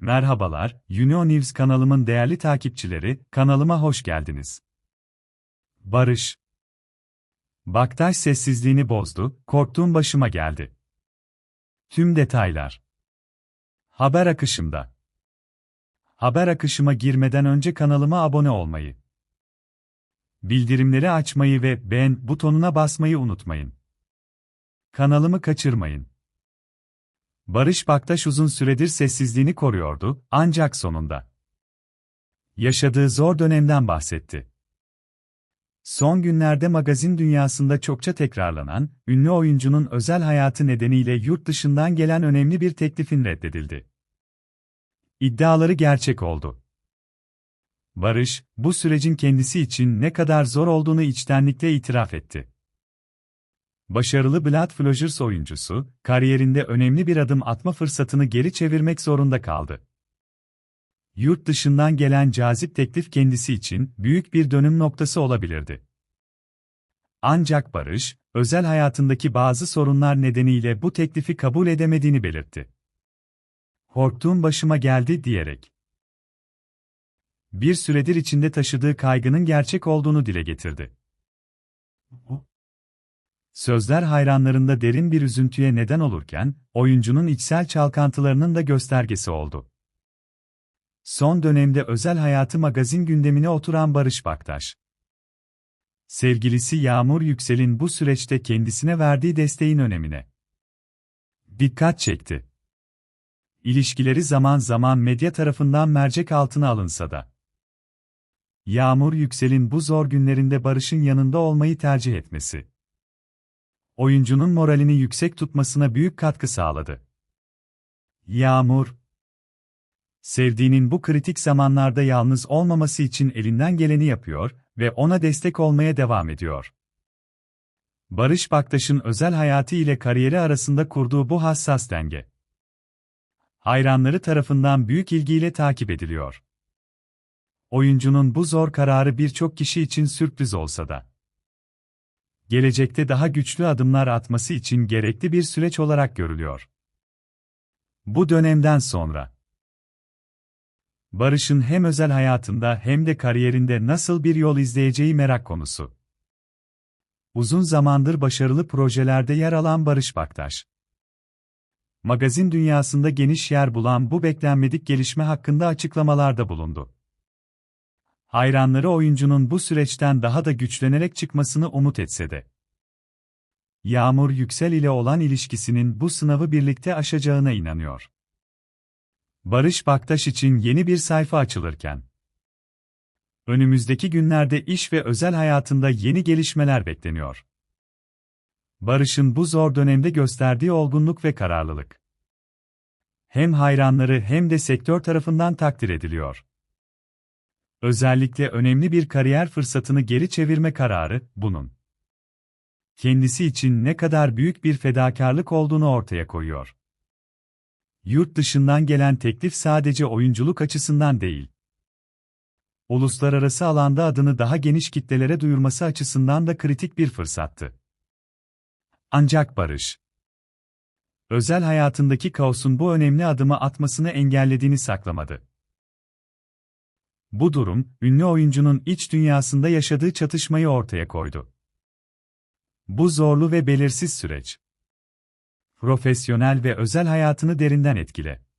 Merhabalar, Union News kanalımın değerli takipçileri, kanalıma hoş geldiniz. Barış Baktaş sessizliğini bozdu, korktuğum başıma geldi. Tüm detaylar Haber akışımda Haber akışıma girmeden önce kanalıma abone olmayı, bildirimleri açmayı ve beğen butonuna basmayı unutmayın. Kanalımı kaçırmayın. Barış Baktaş uzun süredir sessizliğini koruyordu, ancak sonunda yaşadığı zor dönemden bahsetti. Son günlerde magazin dünyasında çokça tekrarlanan, ünlü oyuncunun özel hayatı nedeniyle yurt dışından gelen önemli bir teklifin reddedildi. İddiaları gerçek oldu. Barış, bu sürecin kendisi için ne kadar zor olduğunu içtenlikle itiraf etti. Başarılı Blood Flowers oyuncusu, kariyerinde önemli bir adım atma fırsatını geri çevirmek zorunda kaldı. Yurt dışından gelen cazip teklif kendisi için büyük bir dönüm noktası olabilirdi. Ancak Barış, özel hayatındaki bazı sorunlar nedeniyle bu teklifi kabul edemediğini belirtti. Korktuğum başıma geldi diyerek. Bir süredir içinde taşıdığı kaygının gerçek olduğunu dile getirdi. Sözler hayranlarında derin bir üzüntüye neden olurken, oyuncunun içsel çalkantılarının da göstergesi oldu. Son dönemde özel hayatı magazin gündemine oturan Barış Baktaş. Sevgilisi Yağmur Yüksel'in bu süreçte kendisine verdiği desteğin önemine dikkat çekti. İlişkileri zaman zaman medya tarafından mercek altına alınsa da, Yağmur Yüksel'in bu zor günlerinde Barış'ın yanında olmayı tercih etmesi, oyuncunun moralini yüksek tutmasına büyük katkı sağladı. Yağmur Sevdiğinin bu kritik zamanlarda yalnız olmaması için elinden geleni yapıyor ve ona destek olmaya devam ediyor. Barış Baktaş'ın özel hayatı ile kariyeri arasında kurduğu bu hassas denge. Hayranları tarafından büyük ilgiyle takip ediliyor. Oyuncunun bu zor kararı birçok kişi için sürpriz olsa da gelecekte daha güçlü adımlar atması için gerekli bir süreç olarak görülüyor. Bu dönemden sonra Barış'ın hem özel hayatında hem de kariyerinde nasıl bir yol izleyeceği merak konusu. Uzun zamandır başarılı projelerde yer alan Barış Baktaş. Magazin dünyasında geniş yer bulan bu beklenmedik gelişme hakkında açıklamalarda bulundu. Hayranları oyuncunun bu süreçten daha da güçlenerek çıkmasını umut etse de. Yağmur Yüksel ile olan ilişkisinin bu sınavı birlikte aşacağına inanıyor. Barış Baktaş için yeni bir sayfa açılırken, önümüzdeki günlerde iş ve özel hayatında yeni gelişmeler bekleniyor. Barış'ın bu zor dönemde gösterdiği olgunluk ve kararlılık, hem hayranları hem de sektör tarafından takdir ediliyor. Özellikle önemli bir kariyer fırsatını geri çevirme kararı, bunun kendisi için ne kadar büyük bir fedakarlık olduğunu ortaya koyuyor. Yurt dışından gelen teklif sadece oyunculuk açısından değil. Uluslararası alanda adını daha geniş kitlelere duyurması açısından da kritik bir fırsattı. Ancak Barış, özel hayatındaki kaosun bu önemli adımı atmasını engellediğini saklamadı. Bu durum, ünlü oyuncunun iç dünyasında yaşadığı çatışmayı ortaya koydu. Bu zorlu ve belirsiz süreç, profesyonel ve özel hayatını derinden etkile.